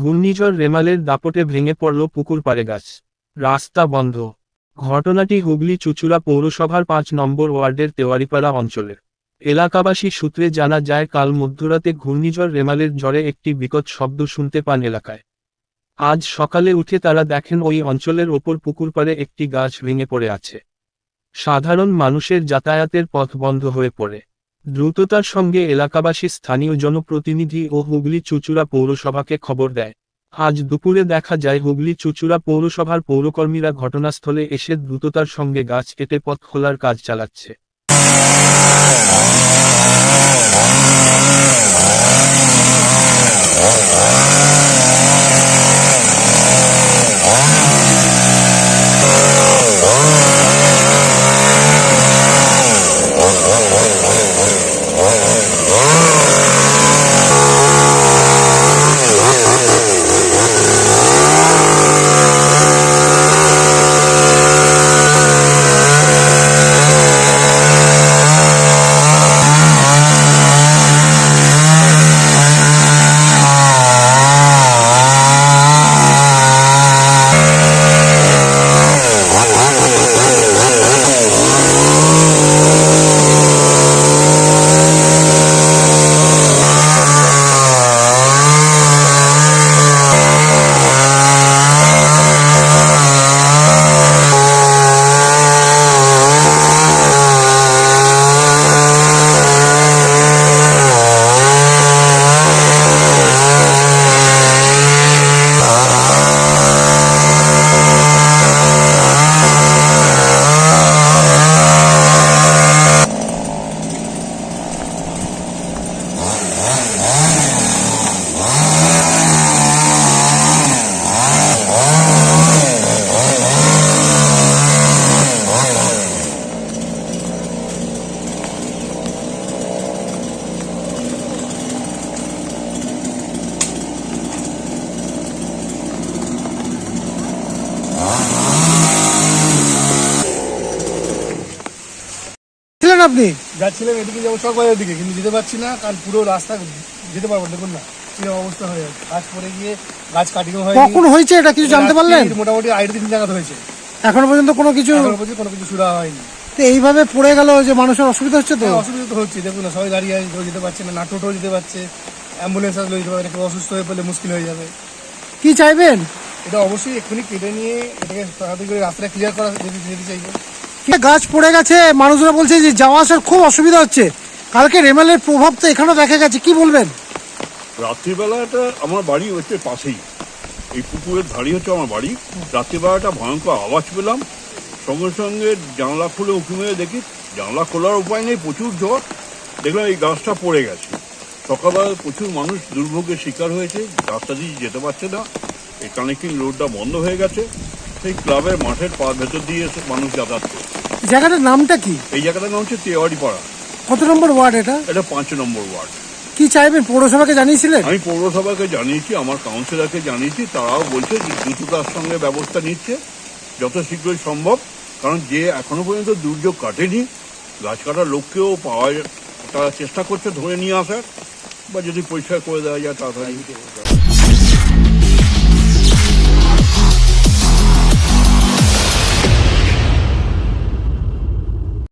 ঘূর্ণিঝড় রেমালের দাপটে ভেঙে পড়ল পুকুরপাড়ে গাছ। রাস্তা বন্ধ। ঘটনাটি হুগলি চুচুড়া পৌরসভার পাঁচ নম্বর ওয়ার্ডের তেওয়ারিপাড়া অঞ্চলের। এলাকাবাসী সূত্রে জানা যায়, কাল মধ্যরাতে ঘূর্ণিঝড় রেমালের জ্বরে একটি বিকট শব্দ শুনতে পান এলাকায়। আজ সকালে উঠে তারা দেখেন, ওই অঞ্চলের ওপর পুকুরপাড়ে একটি গাছ ভেঙে পড়ে আছে। সাধারণ মানুষের যাতায়াতের পথ বন্ধ হয়ে পড়ে। দ্রুততার সঙ্গে এলাকাবাসী স্থানীয় জনপ্রতিনিধি ও হুগলি চুচুড়া পৌরসভাকে খবর দেয়। আজ দুপুরে দেখা যায়, হুগলি চুচুড়া পৌরসভার পৌরকর্মীরা ঘটনাস্থলে এসে দ্রুততার সঙ্গে গাছ কেটে পথ খোলার কাজ চালাচ্ছে। ছিলেন আপনি? যাচ্ছিলাম এদিকে যাব চকবাজারের দিকে কিন্তু যেতে পারছি না কারণ পুরো রাস্তা যেতে পারব দেখুন না অবস্থা হয়ে যাচ্ছে। গাছ পড়ে গিয়ে গাছ কাটিংও কখন হয়েছে এটা কিছু জানতে পারলেন? মোটামুটি আড়াই জায়গা হয়েছে। এখনও পর্যন্ত কোনো কিছু কোনো কিছু সুরা হয়নি। তো এইভাবে পড়ে গেল যে মানুষের অসুবিধা হচ্ছে তো? হ্যাঁ, অসুবিধা তো হচ্ছে দেখুন না সবাই দাঁড়িয়ে কেউ যেতে পারছে না না টোটো যেতে পারছে অ্যাম্বুলেন্স আসলে যেতে পারে কেউ অসুস্থ হয়ে পড়লে মুশকিল হয়ে যাবে। কি চাইবেন? এটা অবশ্যই এক্ষুনি কেটে নিয়ে এটাকে তাড়াতাড়ি করে রাস্তাটা ক্লিয়ার করা যেতে চাইব। গাছ পড়ে গেছে, মানুষরা বলছে যে যাওয়া আসার খুব অসুবিধা হচ্ছে। কালকে রেমালের প্রভাব তো এখানেও দেখা গেছে, কি বলবেন? রাত্রিবেলাটা আমার বাড়ি হচ্ছে পাশেই। এই পুকুরের ধারে হচ্ছে আমার বাড়ি। রাত্রিবেলাটা ভয়ঙ্কর আওয়াজ পেলাম। সঙ্গে সঙ্গে জানলা খুলে উঁকি মেরে দেখি, জানলা খোলার উপায় নেই, প্রচুর ঝড় দেখলাম এই গাছটা পড়ে গেছে। সকালবেলা প্রচুর মানুষ দুর্ভোগের শিকার হয়েছে, রাস্তা দিয়ে যেতে পারছে না। এই কানেক্টিং রোডটা বন্ধ হয়ে গেছে। সেই ক্লাবের মাঠের পা ভেতর দিয়ে এসে মানুষ যাতায়াত করছে। জায়গাটার নামটা কি? এই জায়গাটার নাম হচ্ছে তেওয়ারি পাড়া কত নম্বর ওয়ার্ড এটা? এটা পাঁচ নম্বর ওয়ার্ড। কি চাইবেন পৌরসভাকে জানিয়েছিলেন? আমি পৌরসভাকে জানিয়েছি আমার কাউন্সিলরকে জানিয়েছি তারাও বলছে যে দ্রুততার সঙ্গে ব্যবস্থা নিচ্ছে যত শীঘ্রই সম্ভব কারণ যে এখনও পর্যন্ত দুর্যোগ কাটেনি গাছ কাটার লোককেও পাওয়া তারা চেষ্টা করছে ধরে নিয়ে আসার বা যদি পরিষ্কার করে দেওয়া যায় তাড়াতাড়ি।